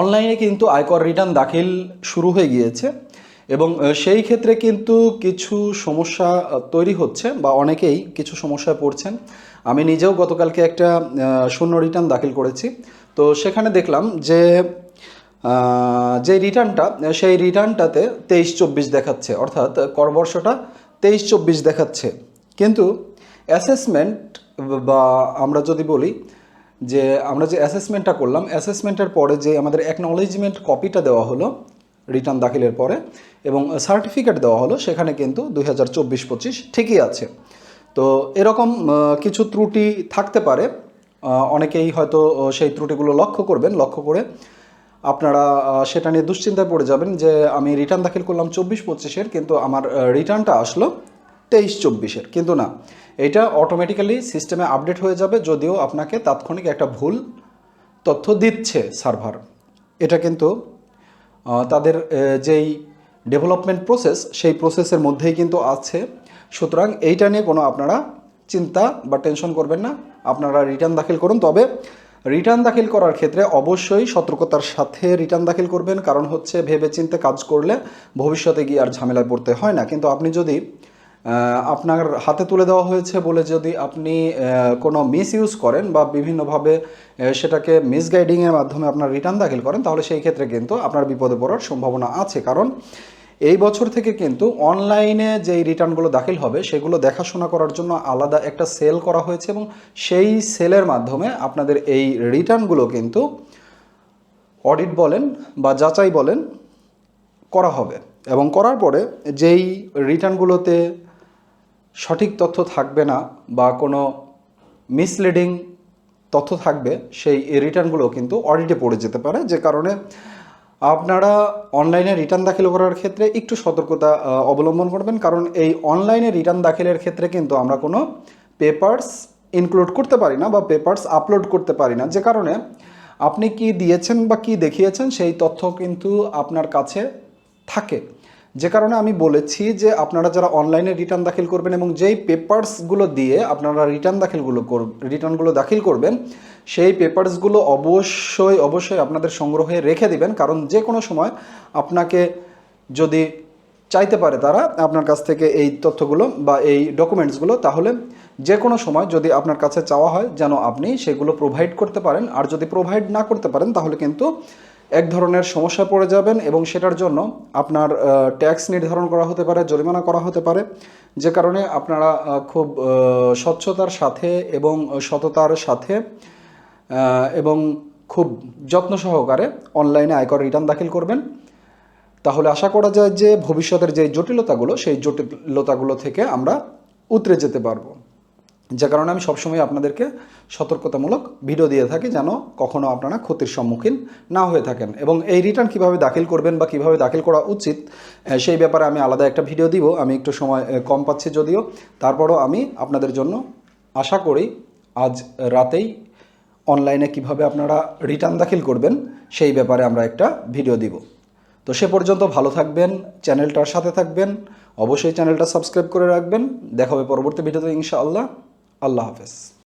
অনলাইনে কিন্তু আয়কর রিটার্ন দাখিল শুরু হয়ে গিয়েছে এবং সেই ক্ষেত্রে কিন্তু কিছু সমস্যা তৈরি হচ্ছে বা অনেকেই কিছু সমস্যায় পড়ছেন। আমি নিজেও গতকালকে একটা শূন্য রিটার্ন দাখিল করেছি। তো সেখানে দেখলাম যে যে রিটার্নটা, সেই রিটার্নটাতে তেইশ চব্বিশ দেখাচ্ছে, অর্থাৎ করবর্ষটা তেইশ চব্বিশ দেখাচ্ছে। কিন্তু অ্যাসেসমেন্ট বা আমরা যদি বলি যে আমরা যে অ্যাসেসমেন্টটা করলাম অ্যাসেসমেন্টের পরে যে আমাদের অ্যাকনলেজমেন্ট কপিটা দেওয়া হলো রিটার্ন দাখিলের পরে এবং সার্টিফিকেট দেওয়া হলো, সেখানে কিন্তু দুই হাজার চব্বিশ পঁচিশ ঠিকই আছে। তো এরকম কিছু ত্রুটি থাকতে পারে। অনেকেই হয়তো সেই ত্রুটিগুলো লক্ষ্য করবেন। লক্ষ্য করে আপনারা সেটা নিয়ে দুশ্চিন্তায় পড়ে যাবেন যে আমি রিটার্ন দাখিল করলাম চব্বিশ পঁচিশের, কিন্তু আমার রিটার্নটা আসলো তেইশ চব্বিশের। কিন্তু না, এটা অটোমেটিক্যালি সিস্টেমে আপডেট হয়ে যাবে যদিও আপনাকে তাৎক্ষণিক একটা ভুল তথ্য দিচ্ছে সার্ভার এটা কিন্তু তাদের যেই ডেভেলপমেন্ট প্রসেস সেই প্রসেসের মধ্যেই কিন্তু আছে। সুতরাং এইটা নিয়ে কোনো আপনারা চিন্তা বা টেনশন করবেন না, আপনারা রিটার্ন দাখিল করুন। তবে রিটার্ন দাখিল করার ক্ষেত্রে অবশ্যই সতর্কতার সাথে রিটার্ন দাখিল করবেন। কারণ হচ্ছে ভেবে চিন্তে কাজ করলে ভবিষ্যতে গিয়ে আর ঝামেলায় পড়তে হয় না। কিন্তু আপনি যদি আপনার হাতে তুলে দেওয়া হয়েছে বলে যদি আপনি কোনো মিস ইউজ করেন বা বিভিন্নভাবে সেটাকে মিসগাইডিংয়ের মাধ্যমে আপনার রিটার্ন দাখিল করেন, তাহলে সেই ক্ষেত্রে কিন্তু আপনার বিপদে পড়ার সম্ভাবনা আছে। কারণ এই বছর থেকে কিন্তু অনলাইনে যেই রিটার্নগুলো দাখিল হবে, সেগুলো দেখাশোনা করার জন্য আলাদা একটা সেল করা হয়েছে এবং সেই সেলের মাধ্যমে আপনাদের এই রিটার্নগুলো কিন্তু অডিট বলেন বা যাচাই বলেন করা হবে। এবং করার পরে যেই রিটার্নগুলোতে সঠিক তথ্য থাকবে না বা কোনো মিসলিডিং তথ্য থাকবে, সেই রিটার্নগুলো কিন্তু অডিটে পড়ে যেতে পারে। যে কারণে আপনারা অনলাইনে রিটার্ন দাখিল করার ক্ষেত্রে একটু সতর্কতা অবলম্বন করবেন। কারণ এই অনলাইনে রিটার্ন দাখিলের ক্ষেত্রে কিন্তু আমরা কোনো পেপার্স ইনক্লুড করতে পারি না বা পেপার্স আপলোড করতে পারি না। যে কারণে আপনি কি দিয়েছেন বা কি দেখিয়েছেন, সেই তথ্য কিন্তু আপনার কাছে থাকে। যে কারণে আমি বলেছি যে আপনারা যারা অনলাইনে রিটার্ন দাখিল করবেন এবং যেই পেপার্সগুলো দিয়ে আপনারা রিটার্ন দাখিলগুলো কর রিটার্নগুলো দাখিল করবেন, সেই পেপার্সগুলো অবশ্যই অবশ্যই আপনাদের সংগ্রহে রেখে দিবেন। কারণ যে কোনো সময় আপনাকে যদি চাইতে পারে তারা আপনার কাছ থেকে এই তথ্যগুলো বা এই ডকুমেন্টসগুলো তাহলে যে কোনো সময় যদি আপনার কাছে চাওয়া হয় যেন আপনি সেগুলো প্রোভাইড করতে পারেন। আর যদি প্রোভাইড না করতে পারেন, তাহলে কিন্তু এক ধরনের সমস্যা পড়ে যাবেন এবং সেটার জন্য আপনার ট্যাক্স নির্ধারণ করা হতে পারে, জরিমানা করা হতে পারে। যে কারণে আপনারা খুব স্বচ্ছতার সাথে এবং সততার সাথে এবং খুব যত্ন সহকারে অনলাইনে আয়কর রিটার্ন দাখিল করবেন। তাহলে আশা করা যায় যে ভবিষ্যতের যে জটিলতাগুলো, সেই জটিলতাগুলো থেকে আমরা উতরে যেতে পারব। যে কারণে আমি সবসময় আপনাদেরকে সতর্কতামূলক ভিডিও দিয়ে থাকি যেন কখনো আপনারা ক্ষতির সম্মুখীন না হয়ে থাকেন। এবং এই রিটার্ন কীভাবে দাখিল করবেন বা কীভাবে দাখিল করা উচিত সেই ব্যাপারে আমি আলাদা একটা ভিডিও দিব। আমি একটু সময় কম পাচ্ছি যদিও। তারপরও আমি আপনাদের জন্য আশা করি আজ রাতেই অনলাইনে কীভাবে আপনারা রিটার্ন দাখিল করবেন, সেই ব্যাপারে আমরা একটা ভিডিও দিব। তো সে পর্যন্ত ভালো থাকবেন চ্যানেলটার সাথে থাকবেন, অবশ্যই চ্যানেলটা সাবস্ক্রাইব করে রাখবেন। দেখা হবে পরবর্তী ভিডিওতে ইনশাআল্লাহ। আল্লাহ হাফেজ।